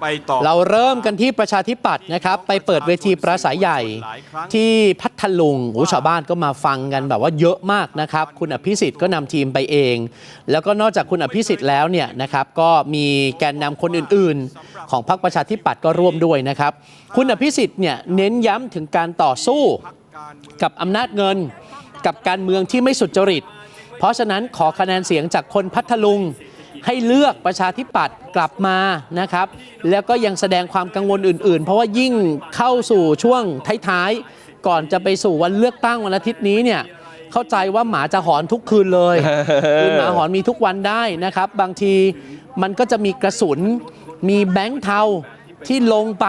ไปต่อเราเริ่มกันที่ประชาธิปัตย์นะครับ ไปเปิดเวทีปราศัยใหญ่ที่พัทลุงโอ้ชาวบ้านก็มาฟังกันแบบว่าเยอะมากนะครับ คุณอภิสิทธิ์ก็นำทีมไปเอง แล้วก็นอกจากคุณอภิสิทธิ์แล้วเนี่ยนะครับก็มีแกนนำคนอื่นๆ ของพรรคประชาธิปัตย์ก็ร่วมด้วยนะครับ คุณอภิสิทธิ์เนี่ยเน้นย้ำถึงการต่อสู้กับอำนาจเงิน กับการเมืองที่ไม่สุจริต เพราะฉะนั้นขอคะแนนเสียงจากคนพัทลุง ให้เลือกประชาธิปัตย์กลับมานะครับ แล้วก็ยังแสดงความกังวลอื่น ๆ เพราะว่ายิ่งเข้าสู่ช่วงท้ายๆ ก่อนจะไปสู่วันเลือกตั้งวันอาทิตย์นี้เนี่ยเข้าใจว่าหมาจะหอนทุกคืนเลยคือหมาหอนมีทุกวันได้นะครับ บางทีมันก็จะมีกระสุน มีแบงค์เทาที่ลงไป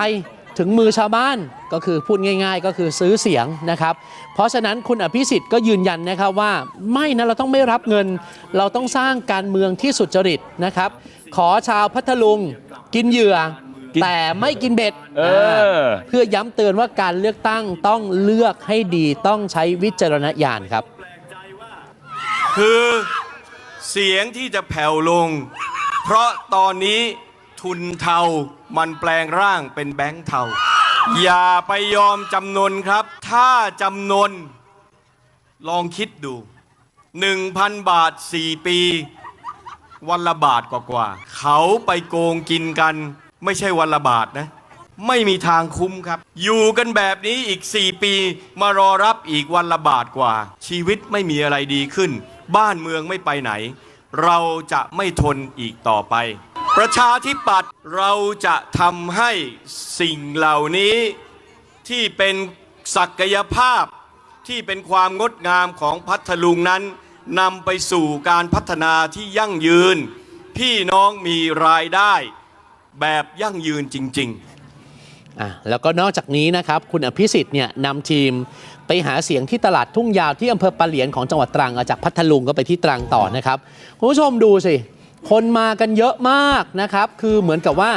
ถึงมือชาวบ้าน ก็คือพูดง่าย ๆ ก็คือซื้อเสียงนะครับ เพราะฉะนั้นคุณอภิสิทธิ์ก็ยืนยันนะครับว่าไม่นะเราต้องไม่รับเงิน เราต้องสร้างการเมืองที่สุจริตนะครับ ขอชาวพัทลุงกินเหยื่อ แต่ไม่กินเบ็ดเออาเพื่อย้ำเตือนว่าการเลือกตั้งต้องเลือกให้ดีต้องใช้วิจารณญาณครับ คือเสียงที่จะแผ่วลง เพราะตอนนี้ทุนเทามันแปลงร่างเป็นแบงค์เทา อย่าไปยอมจำนนครับ ถ้าจำนน ลองคิดดู 1,000 บาท 4 ปี วันละบาทกว่าๆเขาไปโกงกินกัน ไม่ใช่วันละบาทนะ ไม่มีทางคุ้มครับ อยู่กันแบบนี้อีก 4 ปี มารอรับอีกวันละบาทกว่า ชีวิตไม่มีอะไรดีขึ้น บ้านเมืองไม่ไปไหน เราจะไม่ทนอีกต่อไป ประชาธิปัตย์เราจะทำให้สิ่งเหล่านี้ที่เป็นศักยภาพที่เป็นความงดงามของพัทลุงนั้นนำไปสู่การพัฒนาที่ยั่งยืน พี่น้องมีรายได้แบบยั่งยืนจริง ๆ อะแล้วก็นอกจากนี้นะครับ คุณอภิสิทธิ์เนี่ยนำทีมไปหาเสียงที่ตลาดทุ่งยาวที่อำเภอปะเหลียนของจังหวัดตรังอาจากพัทลุงก็ไปที่ตรังต่อนะครับ คุณผู้ชมดูสิ คนมากันเยอะมากนะครับ คือเหมือนกับว่า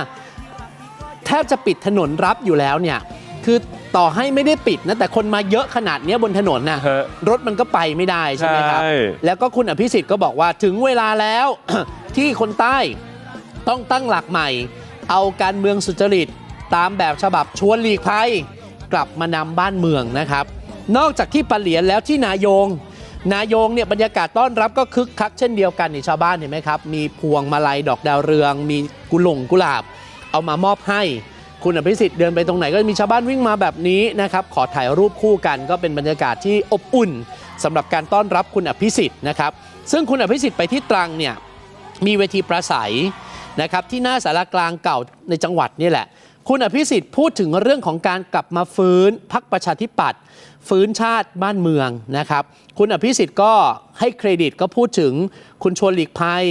แทบจะปิดถนนรับอยู่แล้วเนี่ย คือต่อให้ไม่ได้ปิดนะ แต่คนมาเยอะขนาดเนี้ยบนถนนนะฮะรถมันก็ไปไม่ได้ใช่ไหมครับ ใช่ แล้วก็คุณอภิสิทธิ์ก็บอกว่าถึงเวลาแล้ว ที่คนใต้ต้องตั้งหลักใหม่ เอาการเมืองสุจริต ตามแบบฉบับชวนหลีกภัย กลับมานำบ้านเมืองนะครับ นอกจากที่ปะเหลียนแล้วที่นายง นายงเนี่ยบรรยากาศต้อนรับก็คึกคักเช่นเดียวกันนี่ชาวบ้านเห็นไหมครับ มีพวงมาลัยดอกดาวเรือง มีกุหลงกุหลาบ เอามามอบให้ คุณอภิสิทธิ์เดินไปตรงไหนก็มีชาวบ้านวิ่งมาแบบนี้นะครับขอถ่ายรูปคู่กันก็เป็นบรรยากาศที่อบอุ่นสำหรับการต้อนรับคุณอภิสิทธิ์นะครับซึ่งคุณอภิสิทธิ์ไปที่ตรังเนี่ยมีเวทีประสัยนะครับที่หน้าสารกลางเก่าในจังหวัดนี่แหละ คุณอภิสิทธิ์พูดถึงเรื่องของการกลับมาฟื้นพักประชาธิปัตย์ ฟื้นชาติบ้านเมืองนะครับ คุณอภิสิทธิ์ก็ให้เครดิตก็พูดถึงคุณชวนหลีกภัย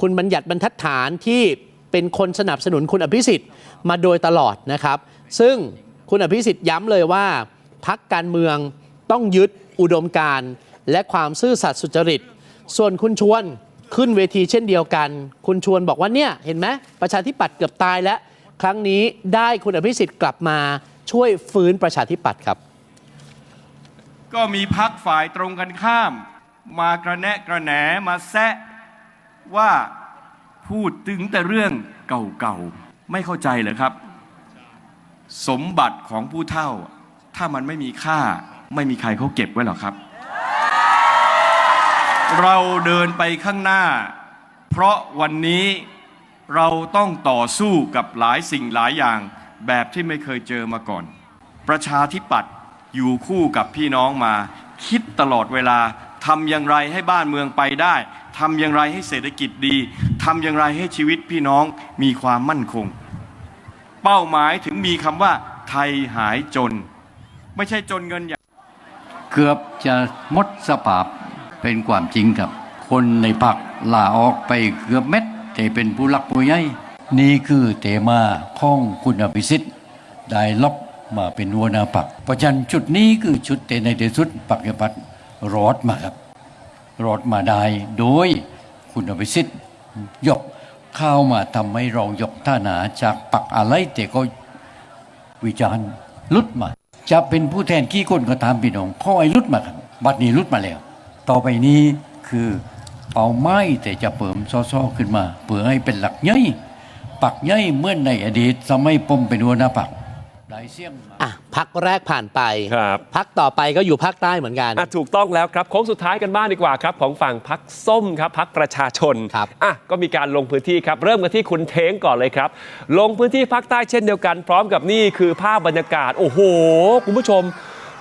คุณบัญญัติบรรทัดฐานที่เป็นคนสนับสนุนคุณอภิสิทธิ์มาโดยตลอดนะครับ ซึ่งคุณอภิสิทธิ์ย้ำเลยว่าพักการเมืองต้องยึดอุดมการณ์และความซื่อสัตย์สุจริต ส่วนคุณชวนขึ้นเวทีเช่นเดียวกัน คุณชวนบอกว่าเนี่ยเห็นไหมประชาธิปัตย์เกือบตายแล้ว ครั้งนี้ได้คุณอภิสิทธิ์กลับมาช่วยฟื้นประชาธิปัตย์ครับ ก็มีพักฝ่ายตรงกันข้าม มากระแนะกระแหนมาแซะว่าพูดถึงแต่เรื่องเก่าๆ ไม่เข้าใจเหรอครับ สมบัติของผู้เฒ่า ถ้ามันไม่มีค่าไม่มีใครเขาเก็บไว้หรอกครับ เราเดินไปข้างหน้า เพราะวันนี้เราต้องต่อสู้กับหลายสิ่งหลายอย่างแบบที่ไม่เคยเจอมาก่อน ประชาธิปัตย์ อยู่คู่กับพี่น้องมา คิดตลอดเวลาทำอย่างไรให้บ้านเมืองไปได้ทำอย่างไรให้เศรษฐกิจดีทำอย่างไรให้ชีวิตพี่น้องมีความมั่นคง เป้าหมายถึงมีคำว่า ไทยหายจน ไม่ใช่จนเงินอย่างเกือบจะมดสภาพเป็นความจริงครับ คนในพักลาออกไปเกือบเม็ด แต่เป็นผู้หลักผู้ใหญ่นี่คือเตมาของคุณอภิสิทธิ์ได้ล็อก มาเป็นหัวหน้าปัก เพราะฉะนั้นจุดนี้คือจุดเตในที่สุดปักยพัฒน์รอดมาครับ รอดมาได้โดยคุณอภิสิทธิ์ยกเข้ามาทำให้เรายกท่าหนาจากปักอะไรแต่ก็วิจารณ์ลุดมา จะเป็นผู้แทนกี่คนก็ตามพี่น้องข้อไอ้ลุดมาครับบัดนี้ลุดมาแล้ว ต่อไปนี้คือเป่าไม้แต่จะเปิมซ้อๆขึ้นมาเพื่อให้เป็นหลักใหญ่ปักใหญ่เมื่อในอดีตสมัยผมเป็นหัวหน้าปัก อะพักแรกผ่านไป ครับ พักต่อไปก็อยู่ภาคใต้เหมือนกัน อะถูกต้องแล้วครับโค้งสุดท้ายกันบ้างดีกว่าครับ ของฝั่งพักส้มครับพักประชาชนครับ อะก็มีการลงพื้นที่ครับ เริ่มกันที่คุณเท้งก่อนเลยครับ ลงพื้นที่ภาคใต้เช่นเดียวกัน พร้อมกับนี่คือภาพบรรยากาศ โอ้โห คุณผู้ชม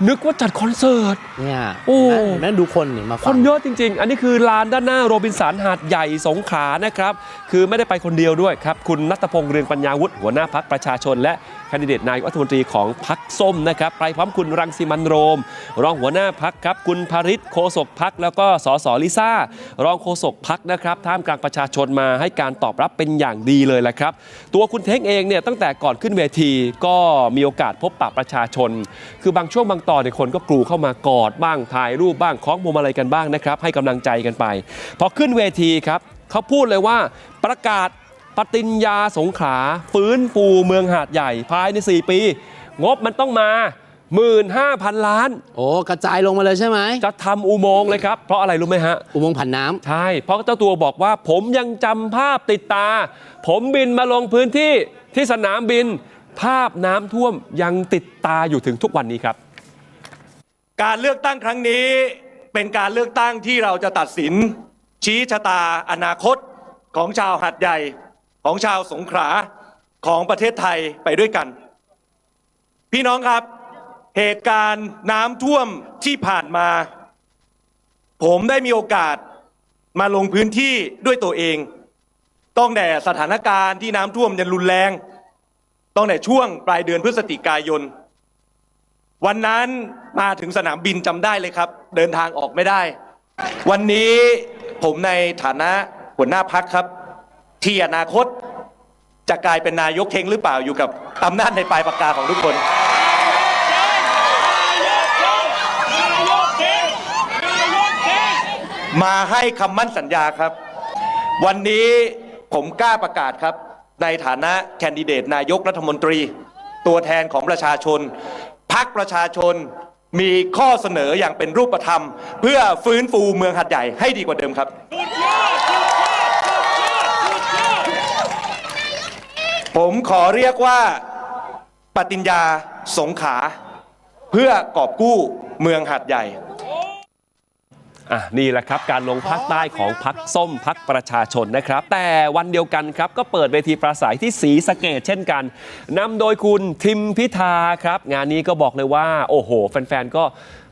นึกว่าจัดคอนเสิร์ต เนี่ยโอ้ เห็นไหมดูคนนี่มาคฟันงเยอะจริง ๆ อันนี้คือลานด้านหน้าโรบินสันหาดใหญ่สงขลานะครับ คือไม่ได้ไปคนเดียวด้วยครับ คุณนัทพงษ์เรืองปัญญาวุฒิหัวหน้าพักประชาชน และ แคนดิเดตนายกรัฐมนตรีของพักส้มนะครับไปพร้อมคุณรังสิมันโรม รองหัวหน้าพักครับคุณภริศโคศกพักแล้วก็สสลิซ่ารองโฆษกพักนะครับท่ามกลางประชาชนมาให้การตอบรับเป็นอย่างดีเลยแหละครับ ตัวคุณเท้งเองเนี่ยตั้งแต่ก่อนขึ้นเวทีก็มีโอกาสพบปะประชาชน คือบางช่วงบางตอนเนี่ยคนก็กรูเข้ามากอดบ้างถ่ายรูปบ้างคล้องพวงมาลัยกันบ้างนะครับให้กำลังใจกันไป พอขึ้นเวทีครับเขาพูดเลยว่าประกาศ ปฏิญญาสงขลาฟื้นฟูเมืองหาดใหญ่ภายใน 4 ปี งบมันต้องมา 15,000 ล้าน โอ้กระจายลงมาเลยใช่ไหมจะทำอุโมงค์เลยครับ เพราะอะไรรู้ไหมฮะ อุโมงค์ผันน้ำ ใช่ เพราะเจ้าตัวบอกว่าผมยังจำภาพติดตา ผมบินมาลงพื้นที่ที่สนามบิน ภาพน้ำท่วมยังติดตาอยู่ถึงทุกวันนี้ครับ การเลือกตั้งครั้งนี้เป็นการเลือกตั้งที่เราจะตัดสิน ชี้ชะตาอนาคตของชาวหัดใหญ่ ของชาวสงขลาของประเทศไทยไปด้วยกัน พี่น้องครับ เหตุการณ์น้ำท่วมที่ผ่านมา ผมได้มีโอกาสมาลงพื้นที่ด้วยตัวเอง ต้องแต่สถานการณ์ที่น้ำท่วมยังรุนแรง ต้องแต่ช่วงปลายเดือนพฤศจิกายน วันนั้นมาถึงสนามบินจำได้เลยครับ เดินทางออกไม่ได้ วันนี้ผมในฐานะหัวหน้าพักครับ ที่อนาคตจะกลายเป็นนายกเทงหรือเปล่าอยู่กับอำนาจในปลายปากกาของทุกคน มาให้คำมั่นสัญญาครับ วันนี้ผมกล้าประกาศครับ ในฐานะแคนดิเดตนายกรัฐมนตรี ตัวแทนของประชาชนพักประชาชนมีข้อเสนออย่างเป็นรูปธรรม เพื่อฟื้นฟูเมืองหัดใหญ่ให้ดีกว่าเดิมครับ ผมขอเรียกว่าปฏิญญาสงขลาเพื่อกอบกู้เมืองหัดใหญ่อะนี่แหละครับการลงภาคใต้ของพักส้มพักประชาชนนะครับ แต่วันเดียวกันครับก็เปิดเวทีปราศัยที่ศรีสะเกดเช่นกันนำโดยคุณทิมพิธาครับ งานนี้ก็บอกเลยว่า โอ้โห แฟนๆก็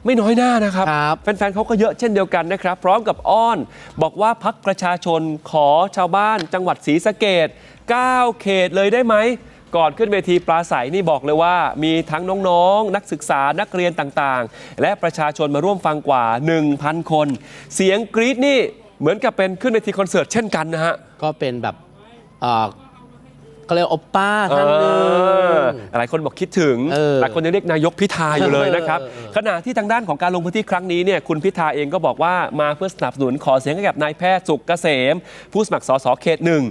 ไม่น้อยหน้านะครับครับแฟนๆเขาก็เยอะเช่นเดียวกันนะครับ พร้อมกับอ้อน บอกว่าพักประชาชนขอชาวบ้านจังหวัดศรีสะเกด 9 เขตเลยได้ไหม ก่อนขึ้นเวทีปราศัยนี่บอกเลยว่า มีทั้งน้องๆ นักศึกษานักเรียนต่างๆ และประชาชนมาร่วมฟังกว่า 1,000 คน เสียงกรี๊ดนี่เหมือนกับเป็นขึ้นเวทีคอนเสิร์ตเช่นกันนะฮะ ก็เป็นแบบเอ่อ ก็เรียกว่าโอปป้าท่านหนึ่ง เออหลายคนบอกคิดถึง เออหลายคนยังเรียกนายกพิธาอยู่เลยนะครับเออเออขณะที่ทางด้านของการลงพื้นที่ครั้งนี้เนี่ยคุณพิธาเองก็บอกว่ามาเพื่อสนับสนุนขอเสียงให้กับนายแพทย์สุกเกษม ผู้สมัครสสเขตหนึ่ง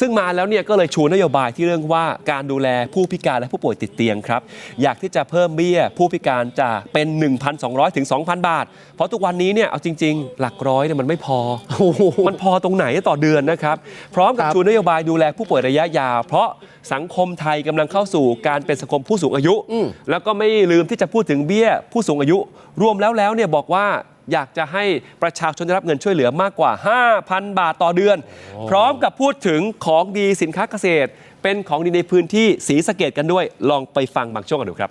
ซึ่งมาแล้วเนี่ยก็เลยชูนโยบายที่เรื่องว่าการดูแลผู้พิการและผู้ป่วยติดเตียงครับ อยากที่จะเพิ่มเบี้ยผู้พิการจะเป็น 1,200ถึง2,000 บาท เพราะทุกวันนี้เนี่ยเอาจริง ๆ หลักร้อยเนี่ยมันไม่พอ โอ้โห มันพอตรงไหนต่อเดือนนะครับ พร้อมกับครับ ชูนโยบายดูแลผู้ป่วยระยะยาว เพราะสังคมไทยกำลังเข้าสู่การเป็นสังคมผู้สูงอายุอืมแล้วก็ไม่ลืมที่จะพูดถึงเบี้ยผู้สูงอายุ รวมแล้วแล้วเนี่ยบอกว่าอยากจะให้ประชาชนได้รับเงินช่วยเหลือมากกว่า 5,000 บาทต่อเดือน พร้อมกับพูดถึงของดีสินค้าเกษตร เป็นของดีในพื้นที่สีสะเกดกันด้วย ลองไปฟังบางช่วงกันดูครับ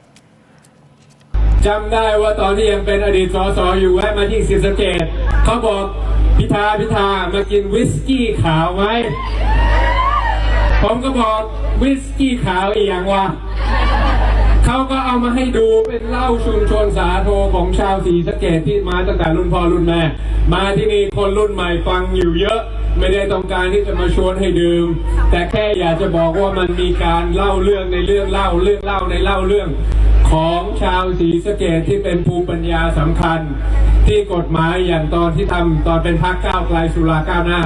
จำได้ว่าตอนที่ยังเป็นอดีตสสอยู่แวะมาที่ศรีสะเกดเขาบอกพิธาพิธามากินวิสกี้ขาวไหม ผมก็บอกวิสกี้ขาวอีกอย่างวะเขาก็เอามาให้ดูเป็นเหล้าชุมชนสาโทของชาวศรีสะเกดที่มาตั้งแต่รุ่นพ่อรุ่นแม่ มาที่นี่คนรุ่นใหม่ฟังอยู่เยอะ ไม่ได้ต้องการที่จะมาชวนให้ดื่ม แต่แค่อยากจะบอกว่ามันมีการเล่าเรื่องในเรื่องเล่าเรื่องเล่าในเล่าเรื่อง ของชาวศรีสะเกดที่เป็นภูมิปัญญาสำคัญ ที่กฎหมายอย่างตอนที่ทำตอนเป็นพักก้าวไกลสุราก้าวหน้า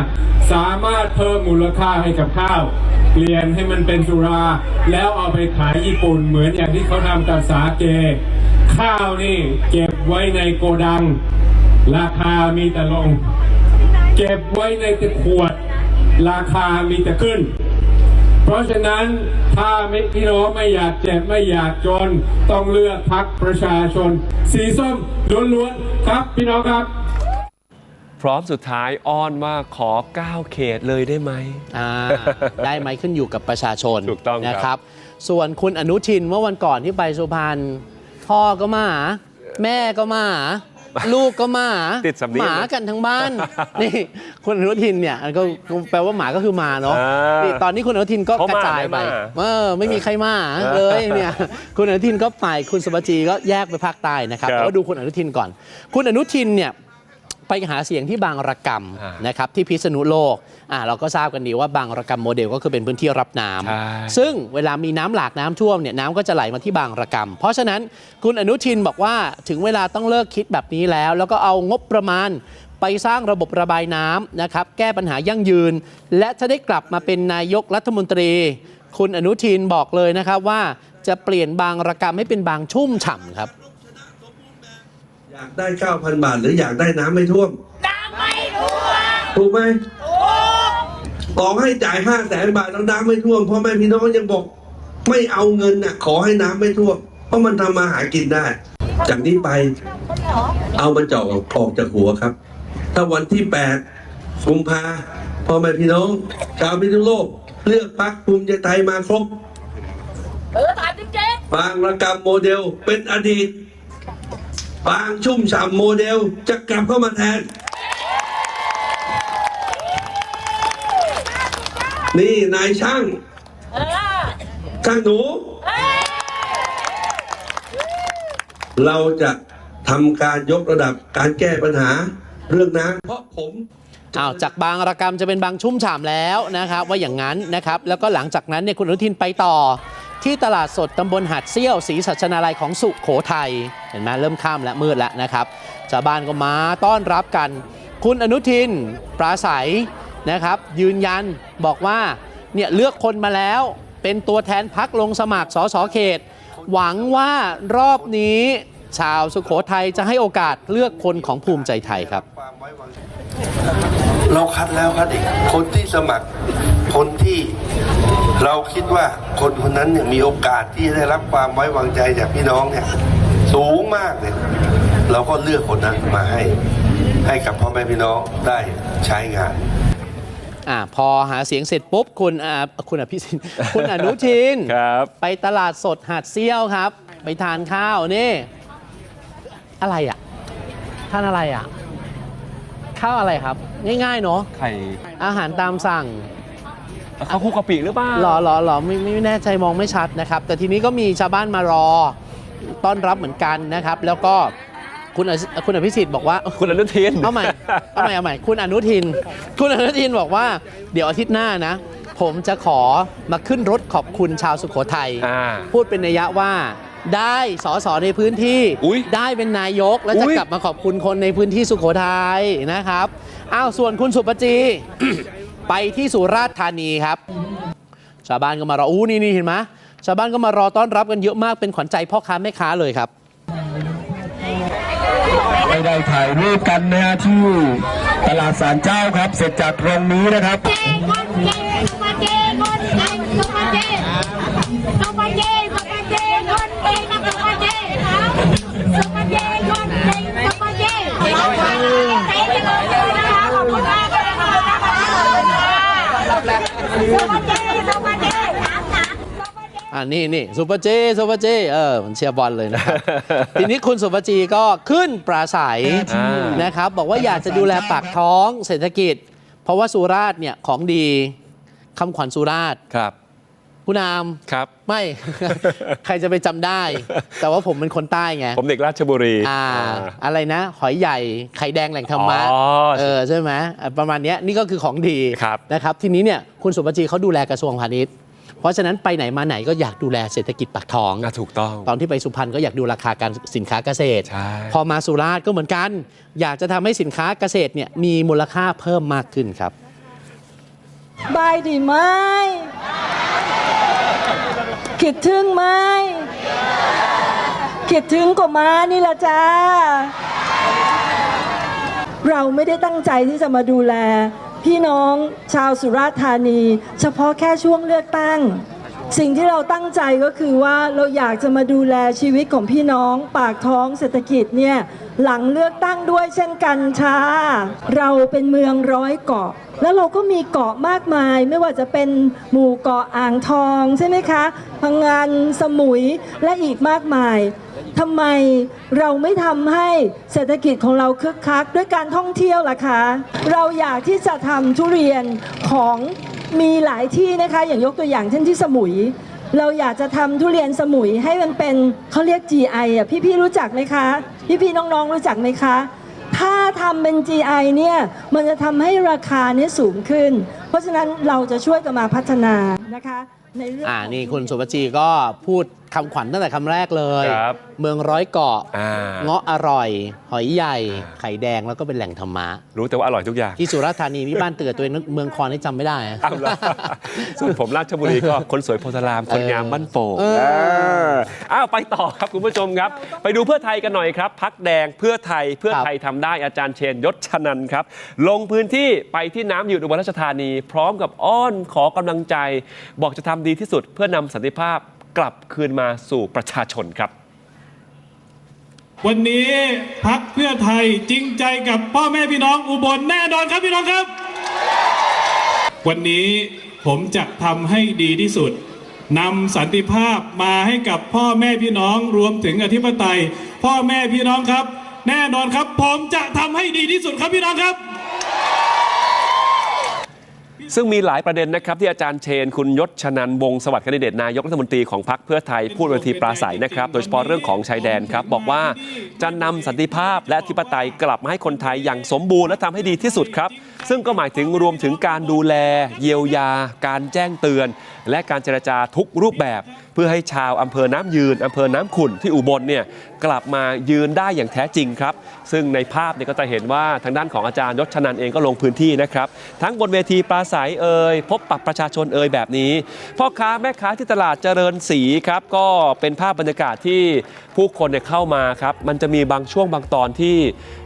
สามารถเพิ่มมูลค่าให้กับข้าวเปลี่ยนให้มันเป็นสุรา แล้วเอาไปขายญี่ปุ่นเหมือนอย่างที่เขาทำกับสาเก ข้าวนี่เก็บไว้ในโกดัง ราคามีแต่ลง เก็บไว้ในแต่ขวด ราคามีแต่ขึ้น เพราะฉะนั้นถ้าไม่พี่น้องไม่อยากเจ็บไม่อยากจน ต้องเลือกพักประชาชน สีส้มล้วนๆครับพี่น้องครับ พร้อมสุดท้ายอ้อนว่าขอ 9 เขตเลยได้ไหม อ่า ได้ไหมขึ้นอยู่กับประชาชนถูกต้องครับ นะครับ ส่วนคุณอนุทินเมื่อวันก่อนที่ไปสุพรรณพ่อก็มาหาแม่ก็มาหา ลูกก็มาหาติดสำเนียงหมากันทั้งบ้าน นี่คุณอนุทินเนี่ยก็ก็แปลว่าหมาก็คือหมาเนาะอ่านี่นี่ตอนนี้คุณอนุทินก็เขากระมาจายไปไม่มาเออไม่มีใครมาหาเลยเนี่ยคุณอนุทินก็ไปคุณสุภจีก็แยกไปภาคใต้นะครับครับแต่ว่าดูคุณอนุทินก่อน คุณอนุทินเนี่ย ไปหาเสียงที่บางระกรรมอ่านนะครับที่พิษณุโลกอ่าเราก็ทราบกันดีว่าบางระกรรมโมเดลก็คือเป็นพื้นที่รับน้ำใช่ ซึ่งเวลามีน้ำหลากน้ำท่วมเนี่ยน้ำก็จะไหลมาที่บางระกรรม เพราะฉะนั้นคุณอนุทินบอกว่าถึงเวลาต้องเลิกคิดแบบนี้แล้ว แล้วก็เอางบประมาณไปสร้างระบบระบายน้ำนะครับแก้ปัญหายั่งยืน และจะได้กลับมาเป็นนายกรัฐมนตรี คุณอนุทินบอกเลยนะครับว่าจะเปลี่ยนบางระกรรมให้เป็นบางชุ่มฉ่ำครับ อยากได้9,000บาทหรืออยากได้น้ำไม่ท่วม น้ำไม่ท่วมถูกไหมถูกต่อให้จ่าย5 0 0แสนบาทแล้วน้ำไม่ท่วมพ่อแม่พี่น้องยังบอก ไม่เอาเงินน่ะ ขอให้น้ำไม่ท่วม เพราะมันทำมาหากินได้ จากนี้ไป เอามันเจาะออกจากหัวครับ ถ้าวันที่8กุมภาพ่อแม่พี่น้อง ชาวพิษณุโลก เลือกพรรคภูมิใจไทยมาครบเออถามจริงๆบางระกรรมโมเดลเป็นอดีต บางชุ่มฉ่ำโมเดลจะกลับเข้ามาแทน นี่นายช่างช่างหนู เราจะทำการยกระดับการแก้ปัญหาเรื่องน้ำเพราะผมอ้าวจากบางระกรรมจะเป็นบางชุ่มฉ่ำแล้วนะครับ ว่าอย่างนั้นนะครับ แล้วก็หลังจากนั้นเนี่ยคุณอนุทินไปต่อ ที่ตลาดสดตำบลหัดเซี่ยวศรีสัชนาลัยของสุขโขทัยเห็นไหมเริ่มค่ำและมืดแล้วนะครับชาวบ้านก็มาต้อนรับกัน คุณอนุทินปราศัยนะครับ ยืนยันบอกว่าเนี่ยเลือกคนมาแล้วเป็นตัวแทนพักลงสมัครสสเขต หวังว่ารอบนี้ชาวสุขโขทัยจะให้โอกาสเลือกคนของภูมิใจไทยครับ เราคัดแล้วคัดอีกคนที่สมัคร คนที่เราคิดว่าคนคนนั้นเนี่ยมีโอกาสที่จะได้รับความไว้วางใจจากพี่น้องเนี่ยสูงมากเลยเราก็เลือกคนนั้นมาให้ให้กับพ่อแม่พี่น้องได้ใช้งานอ่าพอหาเสียงเสร็จปุ๊บคุณอ่าคุณอภิสิทธิ์คุณอนุทินครับไปตลาดสดหาดเซี่ยวครับ ไปทานข้าวนี่ อะไรอะทานอะไรอะ ข้าวอะไรครับ ง่ายๆเนาะไข่อาหารตามสั่ง ข้าวคลุกกะปิหรือเปล่าหรอหรอหรอไม่ไม่ไม่แน่ใจมองไม่ชัดนะครับ แต่ทีนี้ก็มีชาวบ้านมารอต้อนรับเหมือนกันนะครับ แล้วก็คุณอภิคุณอภิสิทธิ์บอกว่าคุณอนุทินเอาใหม่เอาใหม่เอาใหม่คุณอนุทิน คุณอนุทินบอกว่า เดี๋ยวอาทิตย์หน้านะ ผมจะขอมาขึ้นรถขอบคุณชาวสุโขทัยอ่าพูดเป็นนัยยะว่าได้สอสอในพื้นที่อุ๊ยได้เป็นนายก แล้วจะอุ๊ยกลับมาขอบคุณคนในพื้นที่สุโขทัยนะครับอ้าวส่วนคุณสุปจี ไปที่สุราษฎร์ธานีครับ ชาวบ้านก็มารออู้นี่นี่เห็นไหมชาวบ้านก็มารอต้อนรับกันเยอะมากเป็นขวัญใจพ่อค้าแม่ค้าเลยครับไม่ได้ถ่ายรูปกันนะฮะที่ตลาดสารเจ้าครับ เสร็จจากตรงนี้นะครับ อ่านี่นี่สุปเจสุปเจเออมันเชียร์บอลเลยนะครับ ทีนี้คุณสุปจีก็ขึ้นปราศัยอ่านนะครับ บอกว่าอยากจะดูแลปากท้องเศรษฐกิจ เพราะว่าสุราษฎร์เนี่ยของดีคำขวัญสุราษฎร์ครับคุณนามครับ ไม่ ใครจะไปจำได้ แต่ว่าผมเป็นคนใต้ไง ผมเด็กราชบุรีอ่า อะไรนะ หอยใหญ่ไข่แดงแหล่งธรรมะอ๋อเออใช่ไหมอะประมาณเนี้ยนี่ก็คือของดีครับ นะครับ ทีนี้เนี่ยคุณสุปจีเขาดูแลกระทรวงพาณิชย์ เพราะฉะนั้นไปไหนมาไหนก็อยากดูแลเศรษฐกิจปากท้อง อะถูกต้อง ตอนที่ไปสุพรรณก็อยากดูราคาการสินค้าเกษตร ใช่ พอมาสุราษฎร์ก็เหมือนกัน อยากจะทำให้สินค้าเกษตรเนี่ยมีมูลค่าเพิ่มมากขึ้นครับ บายดีไหมคิดถึงไหมคิดถึงก็มานี่ละจ้า เราไม่ได้ตั้งใจที่จะมาดูแล พี่น้องชาวสุราษฎร์ธานี เฉพาะแค่ช่วงเลือกตั้ง สิ่งที่เราตั้งใจก็คือว่าเราอยากจะมาดูแลชีวิตของพี่น้อง ปากท้องเศรษฐกิจเนี่ยหลังเลือกตั้งด้วยเช่นกันค่ะ เราเป็นเมืองร้อยเกาะ แล้วเราก็มีเกาะมากมาย ไม่ว่าจะเป็นหมู่เกาะอ่างทองใช่ไหมคะพังงานสมุยและอีกมากมาย ทำไมเราไม่ทำให้เศรษฐกิจของเราคึกคักด้วยการท่องเที่ยวล่ะคะ เราอยากที่จะทำทุเรียนของมีหลายที่นะคะอย่างยกตัวอย่างเช่นที่สมุย เราอยากจะทำทุเรียนสมุยให้มันเป็นเขาเรียก GI อะพี่ๆรู้จักไหมคะ พี่ๆน้องๆรู้จักไหมคะถ้าทำเป็น GI เนี่ยมันจะทำให้ราคาเนี่ยสูงขึ้น เพราะฉะนั้นเราจะช่วยกันมาพัฒนานะคะในเรื่องอ่านี่คุณสุภจีก็พูดคำขวัญตั้งแต่คำแรกเลย ครับเมืองร้อยเกาะอ่า เงาะอร่อย หอยใหญ่ ไข่แดงแล้วก็เป็นแหล่งธรรมะ รู้แต่ว่าอร่อยทุกอย่าง ที่สุราษฎร์ธานีนี่บ้านเตือตัวเองนึกเมืองคอนนี่จำไม่ได้อะเอาละส่วนผมราชบุรีก็คนสวยโพธาราม คนงามบ้านโป่งเออ เอออ้าวไปต่อครับคุณผู้ชมครับ ไปดูเพื่อไทยกันหน่อยครับ พักแดงเพื่อไทยเพื่อไทยทำได้อาจารย์เชนยศชนันครับ ลงพื้นที่ไปที่น้ำหยุดอุบลราชธานี พร้อมกับอ้อนขอกำลังใจ บอกจะทำดีที่สุดเพื่อนำสันติภาพ กลับคืนมาสู่ประชาชนครับ วันนี้พักเพื่อไทยจริงใจกับพ่อแม่พี่น้องอุบลแน่นอนครับพี่น้องครับ วันนี้ผมจะทำให้ดีที่สุดนำสันติภาพมาให้กับพ่อแม่พี่น้องรวมถึงอธิปไตย พ่อแม่พี่น้องครับ แน่นอนครับ ผมจะทำให้ดีที่สุดครับพี่น้องครับ ซึ่งมีหลายประเด็นนะครับที่อาจารย์เชน คุณยศชนันวงสวัสดิ์แคนดิเดตนายกรัฐมนตรีของพรรคเพื่อไทยพูดบนเวทีปราศัยนะครับ โดยเฉพาะเรื่องของชายแดนครับ บอกว่าจะนำสันติภาพและธิปไตยกลับมาให้คนไทยอย่างสมบูรณ์และทำให้ดีที่สุดครับ ซึ่งก็หมายถึงรวมถึงการดูแล เยียวยา การแจ้งเตือน และการเจรจาทุกรูปแบบ พื่อให้ชาวอำเภอน้ำยืนอำเภอน้ำขุ่นที่อุบลเนี่ยกลับมายืนได้อย่างแท้จริงครับ ซึ่งในภาพเนี่ยก็จะเห็นว่าทางด้านของอาจารย์ยศชนันเองก็ลงพื้นที่นะครับ ทั้งบนเวทีปราศัยเอ่ยพบปะประชาชนเอ่ยแบบนี้ พ่อค้าแม่ค้าที่ตลาดเจริญศรีครับ ก็เป็นภาพบรรยากาศที่ผู้คนเนี่ยเข้ามาครับ มันจะมีบางช่วงบางตอนที่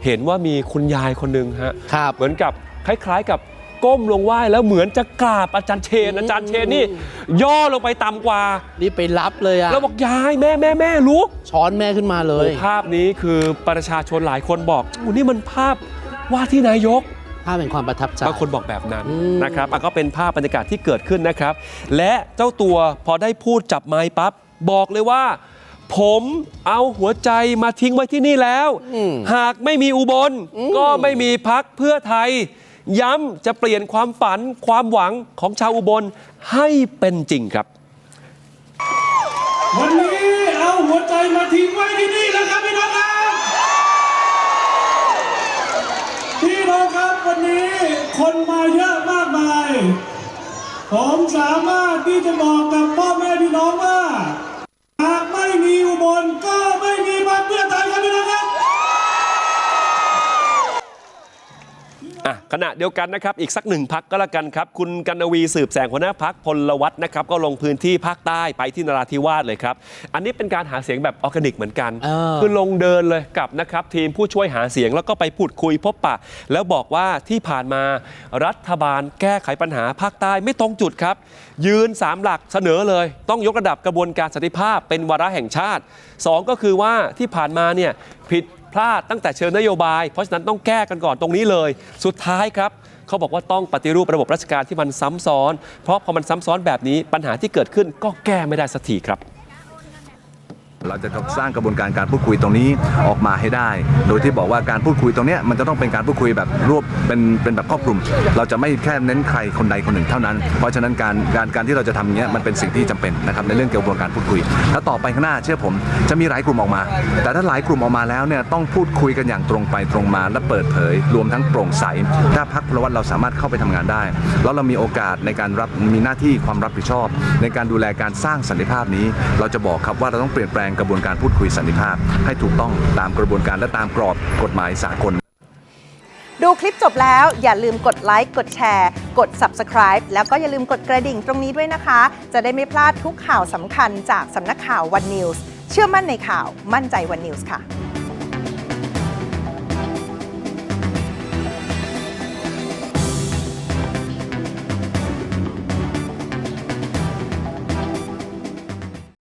เห็นว่ามีคุณยายคนหนึ่งฮะครับเหมือนกับคล้ายๆกับ ก้มลงไหว้แล้วเหมือนจะกราบอาจารย์เชน อาจารย์เชนนี่ย่อลงไปต่ำกว่านี่ไปรับเลยอะแล้วบอกยายแม่แม่แม่ลุกช้อนแม่ขึ้นมาเลโอ้ยภาพนี้คือประชาชนหลายคนบอกโอ้นี่มันภาพว่าที่นายก ภาพเป็นความประทับใจ บางคนบอกแบบนั้นอืม นะครับอะก็เป็นภาพบรรยากาศที่เกิดขึ้นนะครับ และเจ้าตัวพอได้พูดจับไม้ปั๊บบอกเลยว่า ผมเอาหัวใจมาทิ้งไว้ที่นี่แล้วอืมหากไม่มีอุบลก็ไม่มีพักเพื่อไทย ย้ำจะเปลี่ยนความฝันความหวังของชาวอุบลให้เป็นจริงครับ วันนี้เอาหัวใจมาทิ้งไว้ที่นี่แล้วครับพี่น้องครับพี่น้องครับวันนี้คนมาเยอะมากมาย ผมสามารถที่จะบอกกับพ่อแม่พี่น้องว่า อะขณะเดียวกันนะครับอีกสักหนึ่งพักก็แล้วกันครับ คุณกันนวีสืบแสงหัวหน้าพักพลวัตนะครับก็ลงพื้นที่ภาคใต้ไปที่นราธิวาสเลยครับ อันนี้เป็นการหาเสียงแบบออร์แกนิกเหมือนกัน เออ คือลงเดินเลยกับนะครับทีมผู้ช่วยหาเสียงแล้วก็ไปพูดคุยพบปะ แล้วบอกว่าที่ผ่านมารัฐบาลแก้ไขปัญหาภาคใต้ไม่ตรงจุดครับ ยืน3หลักเสนอเลย ต้องยกระดับกระบวนการสันติภาพเป็นวาระแห่งชาติ2ก็คือว่าที่ผ่านมาเนี่ยผิด พลาดตั้งแต่เชิงนโยบาย เพราะฉะนั้นต้องแก้กันก่อนตรงนี้เลย สุดท้ายครับเขาบอกว่าต้องปฏิรูประบบราชการที่มันซ้ำซ้อน เพราะพอมันซ้ำซ้อนแบบนี้ปัญหาที่เกิดขึ้นก็แก้ไม่ได้สักทีครับ เราจะสร้างกระบวนการการพูดคุยตรงนี้ออกมาให้ได้ โดยที่บอกว่าการพูดคุยตรงนี้มันจะต้องเป็นการพูดคุยแบบรวบเป็นเป็นแบบครอบคลุม เราจะไม่แค่เน้นใครคนใดคนหนึ่งเท่านั้น เพราะฉะนั้นการการการที่เราจะทำอย่างเงี้ยมันเป็นสิ่งที่จำเป็นนะครับในเรื่องเกระบวนการพูดคุย แล้วต่อไปข้างหน้าเชื่อผมจะมีหลายกลุ่มออกมา แต่ถ้าหลายกลุ่มออกมาแล้วเนี่ยต้องพูดคุยกันอย่างตรงไปตรงมาและเปิดเผย รวมทั้งโปร่งใส ถ้าพักพลวัตเราสามารถเข้าไปทำงานได้ แล้วเรามีโอกาสในการรับมีหน้าที่ความรับผิดชอบ ในการดูแลการสร้างสันติภาพนี้ เราจะบอกครับว่าเราต้องเปลี่ยนแปลงกระบวนการพูดคุยสันติภาพ ให้ถูกต้องตามกระบวนการและตามกรอบกฎหมายสากล ดูคลิปจบแล้วอย่าลืมกดไลค์กดแชร์กด Subscribe แล้วก็อย่าลืมกดกระดิ่งตรงนี้ด้วยนะคะ จะได้ไม่พลาดทุกข่าวสำคัญจากสำนักข่าววันนิวส์เชื่อมั่นในข่าวมั่นใจวันนิวส์ค่ะ